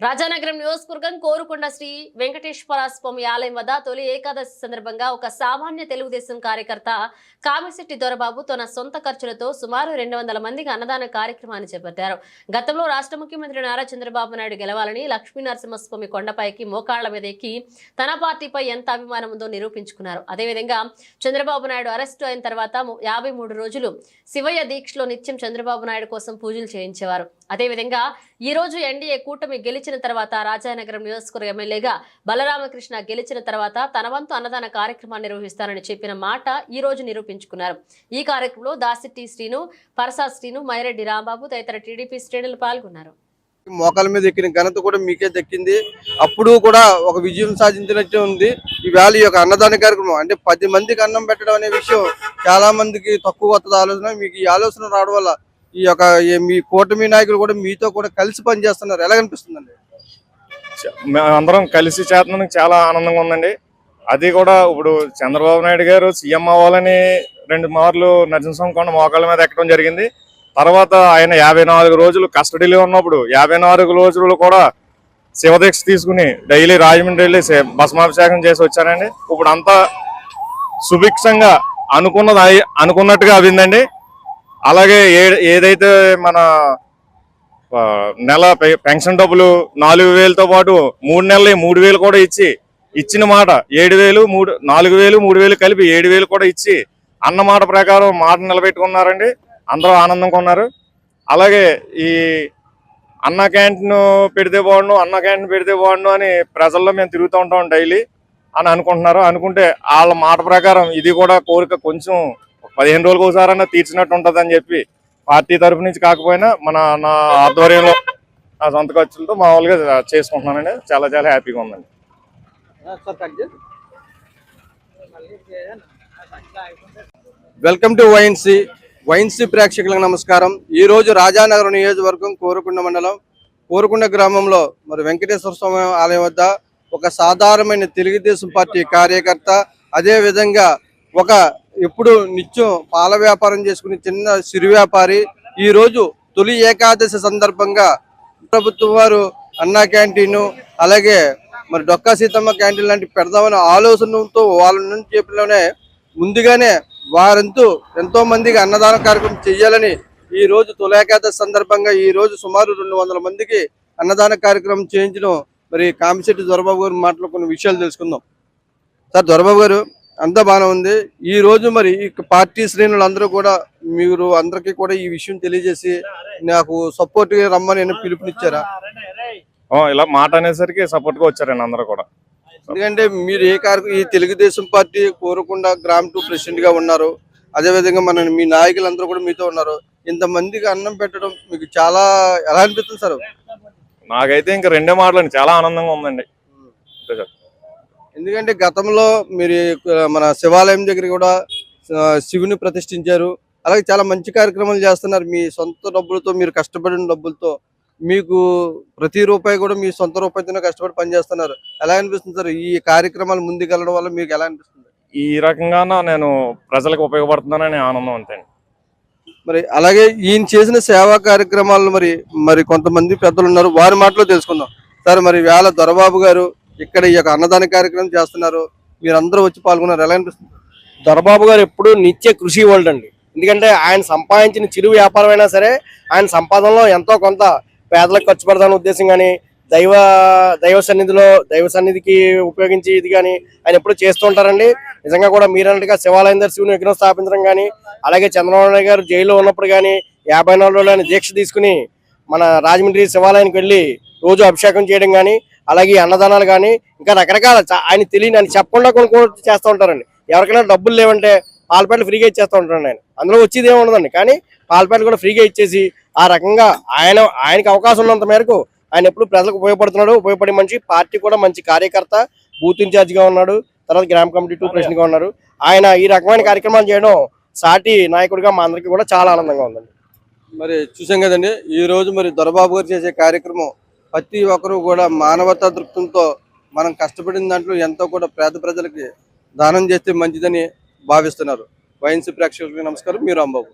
రాజానగరం నియోజకవర్గం కోరుకొండ శ్రీ వెంకటేశ్వర స్వామి ఆలయం వద్ద తొలి ఏకాదశి సందర్భంగా ఒక సామాన్య తెలుగుదేశం కార్యకర్త కామిశెట్టి దొరబాబు తన సొంత ఖర్చులతో సుమారు రెండు వందల మందికి అన్నదాన కార్యక్రమాన్ని చేపట్టారు. గతంలో రాష్ట్ర ముఖ్యమంత్రి నారా చంద్రబాబు నాయుడు గెలవాలని లక్ష్మీనరసింహస్వామి కొండపైకి మోకాళ్ళ మీద ఎక్కి తన పార్టీపై ఎంత అభిమానం ఉందో నిరూపించుకున్నారు. అదేవిధంగా చంద్రబాబు నాయుడు అరెస్టు అయిన తర్వాత యాభై మూడు రోజులు శివయ్య దీక్షలో నిత్యం చంద్రబాబు నాయుడు కోసం పూజలు చేయించేవారు. అదేవిధంగా ఈ రోజు ఎన్డీఏ కూటమి గెలిచిన తర్వాత రాజానగరం నియోజకవర్గ ఎమ్మెల్యేగా బలరామకృష్ణ గెలిచిన తర్వాత తన వంతు అన్నదాన కార్యక్రమాన్ని నిర్వహిస్తానని చెప్పిన మాట ఈ రోజు నిరూపించుకున్నారు. ఈ కార్యక్రమంలో దాసిట్టి శ్రీను పరసా శ్రీను మైరెడ్డి రాంబాబు తదితర టీడీపీ శ్రేణులు పాల్గొన్నారు. మోకాల మీద ఎక్కిన ఘనత కూడా మీకే దక్కింది. అప్పుడు కూడా ఒక విజయం సాధించినట్టే ఉంది. ఈవేళ ఈ యొక్క అన్నదాన కార్యక్రమం అంటే పది మందికి అన్నం పెట్టడం అనే విషయం చాలా మందికి తక్కువ వస్తుంది ఆలోచన. మీకు ఈ ఆలోచన రావడం వల్ల ఈ యొక్క ఈ- మీ కూటమి నాయకులు కూడా మీతో కూడా కలిసి పనిచేస్తున్నారు. ఎలా అనిపిస్తుందండి? మేమందరం కలిసి చేస్తున్నందుకు చాలా ఆనందంగా ఉందండి. అది కూడా ఇప్పుడు చంద్రబాబు నాయుడు గారు సీఎం అవ్వాలని రెండు మార్లు నరసింహస్వామి కొండ మోకాళ్ళ మీద ఎక్కడం జరిగింది. తర్వాత ఆయన యాభై నాలుగు రోజులు కస్టడీలో ఉన్నప్పుడు యాభై నాలుగు రోజులు కూడా శివదీక్ష తీసుకుని డైలీ రాజమండ్రి వెళ్ళి భస్మాభిషేకం చేసి వచ్చారండి. ఇప్పుడు అంతా సుభిక్షంగా అనుకున్నది అనుకున్నట్టుగా అవిందండి అలాగే ఏ ఏదైతే మన నెల పె- పెన్షన్ డబ్బులు నాలుగు వేలతో పాటు మూడు నెలలు మూడు వేలు కూడా ఇచ్చి ఇచ్చిన మాట ఏడు వేలు మూడు నాలుగు వేలు మూడు వేలు కలిపి ఏడు వేలు కూడా ఇచ్చి అన్న మాట ప్రకారం మాట నిలబెట్టుకున్నారండి. అందరూ ఆనందంగా ఉన్నారు అలాగే ఈ అన్న క్యాంటీన్ పెడితే బాగుండు అన్న క్యాంటీన్ పెడితే బాగుండు అని ప్రజల్లో మేము తిరుగుతూ ఉంటాం డైలీ అని అనుకుంటున్నారు. అనుకుంటే వాళ్ళ మాట ప్రకారం ఇది కూడా కోరిక కొంచెం పదిహేను రోజులకు ఒకసారైనా తీర్చినట్టు ఉంటుందని చెప్పి పార్టీ తరఫు నుంచి కాకపోయినా మన నా ఆధ్వర్యంలో నా సొంత ఖర్చులతో మామూలుగా చేసుకుంటున్నానండి. చాలా చాలా హ్యాపీగా ఉందండి. వెల్కమ్ టు వైన్సీ వైన్సీ ప్రేక్షకులకు నమస్కారం. ఈ రోజు రాజానగరం నియోజకవర్గం కోరుకొండ మండలం కోరుకొండ గ్రామంలో మరి వెంకటేశ్వర స్వామి ఆలయం వద్ద ఒక సాధారణమైన తెలుగుదేశం పార్టీ కార్యకర్త అదే విధంగా ఒక ఎప్పుడు నిత్యం పాల వ్యాపారం చేసుకునే చిన్న సిరి వ్యాపారి ఈ రోజు తొలి ఏకాదశి సందర్భంగా ప్రభుత్వం వారు అన్నా క్యాంటీన్ అలాగే మరి డొక్కా సీతమ్మ క్యాంటీన్ లాంటి పెడదామనే ఆలోచనతో వాళ్ళ నుంచి చెప్పిలోనే ముందుగానే వారంతూ ఎంతో మందికి అన్నదాన కార్యక్రమం చేయాలని ఈ రోజు తొలేకాదశి సందర్భంగా ఈ రోజు సుమారు రెండు వందల మందికి అన్నదాన కార్యక్రమం చేయించడం మరి కామిశెట్టి దొరబాబు గారు మాట్లాడుకున్న విషయాలు తెలుసుకుందాం. సార్ దొరబాబు గారు అంతా బాగానే ఉంది. ఈ రోజు మరి ఈ పార్టీ శ్రేణులు అందరూ కూడా మీరు అందరికీ కూడా ఈ విషయం తెలియజేసి నాకు సపోర్ట్ రమ్మని పిలుపునిచ్చారా? ఇలా మాట అనేసరికి సపోర్ట్గా వచ్చారండి అందరూ కూడా. ఎందుకంటే మీరు ఏ కార్య ఈ తెలుగుదేశం పార్టీ కోరకుండా గ్రామ్ టూ ప్రెసిడెంట్గా ఉన్నారు. అదే విధంగా మన మీ నాయకులందరూ కూడా మీతో ఉన్నారు. ఇంతమందికి అన్నం పెట్టడం మీకు చాలా ఎలా అనిపిస్తుంది సార్? నాకైతే ఇంకా రెండే మాటలండి. చాలా ఆనందంగా ఉందండి. అంతే సార్. ఎందుకంటే గతంలో మీరు మన శివాలయం దగ్గర కూడా శివుని ప్రతిష్ఠించారు. అలాగే చాలా మంచి కార్యక్రమాలు చేస్తున్నారు. మీ సొంత డబ్బులతో మీరు కష్టపడిన డబ్బులతో మీకు ప్రతి రూపాయి కూడా మీ సొంత రూపాయితోనే కష్టపడి పనిచేస్తున్నారు. ఎలా అనిపిస్తుంది సార్? ఈ కార్యక్రమాలు ముందుకెళ్ళడం వల్ల మీకు ఎలా అనిపిస్తుంది? ఈ రకంగా నేను ప్రజలకు ఉపయోగపడుతున్నానని ఆనందం అంతే అండి. మరి అలాగే ఈయన చేసిన సేవా కార్యక్రమాలు మరి మరి కొంతమంది పెద్దలు ఉన్నారు. వారి మాటలో తెలుసుకుందాం. సార్ మరి వేళ దొరబాబు గారు ఇక్కడ ఈ యొక్క అన్నదాన కార్యక్రమం చేస్తున్నారు. మీరందరూ వచ్చి పాల్గొన్నారు. ఎలా అనిపిస్తుంది? దొరబాబు గారు ఎప్పుడు నిత్య కృషి వాళ్ళు అండి. ఎందుకంటే ఆయన సంపాదించిన చిరు వ్యాపారం అయినా సరే ఆయన సంపాదనలో ఎంతో కొంత పేదలకు ఖర్చు పెడతాన ఉద్దేశం కానీ దైవ దైవ సన్నిధిలో దైవ సన్నిధికి ఉపయోగించి ఇది కానీ ఆయన ఎప్పుడు చేస్తూ ఉంటారండి. నిజంగా కూడా మీరన్నట్టుగా శివాలయం దగ్గర శివుని విగ్రహం స్థాపించడం కానీ అలాగే చంద్రబాబు నాయుడు గారు జైల్లో ఉన్నప్పుడు కానీ యాభై నాలుగు రోజులు దీక్ష తీసుకుని మన రాజమండ్రి శివాలయానికి వెళ్ళి రోజు అభిషేకం చేయడం కానీ అలాగే అన్నదానాలు కానీ ఇంకా రకరకాల ఆయన తెలియని ఆయన చెప్పకుండా కొన్ని చేస్తూ ఉంటారండి. ఎవరికైనా డబ్బులు లేవంటే పాలపేటలు ఫ్రీగా ఇచ్చేస్తూ ఉంటారండి ఆయన. అందులో వచ్చేది ఏమి ఉండదండి. కానీ పాలపేటలు కూడా ఫ్రీగా ఇచ్చేసి ఆ రకంగా ఆయన ఆయనకి అవకాశం ఉన్నంత మేరకు ఆయన ఎప్పుడు ప్రజలకు ఉపయోగపడుతున్నాడు. ఉపయోగపడే మనిషి పార్టీ కూడా మంచి కార్యకర్త బూత్ ఇన్ఛార్జిగా ఉన్నాడు. తర్వాత గ్రామ కమిటీ టూ ప్రెసిడెంట్గా ఉన్నారు ఆయన ఈ రకమైన కార్యక్రమాలు చేయడం సాటి నాయకుడిగా మా అందరికీ కూడా చాలా ఆనందంగా ఉందండి. మరి చూసాం కదండి. ఈ రోజు మరి దొరబాబు గారు చేసే కార్యక్రమం ప్రతి ఒక్కరూ కూడా మానవతా దృక్పథంతో మనం కష్టపడిన దాంట్లో ఎంతో కూడా పేద ప్రజలకి దానం చేస్తే మంచిదని భావిస్తున్నారు. వైఎన్సీ ప్రేక్షకులకి నమస్కారం. మీరు రాంబాబు.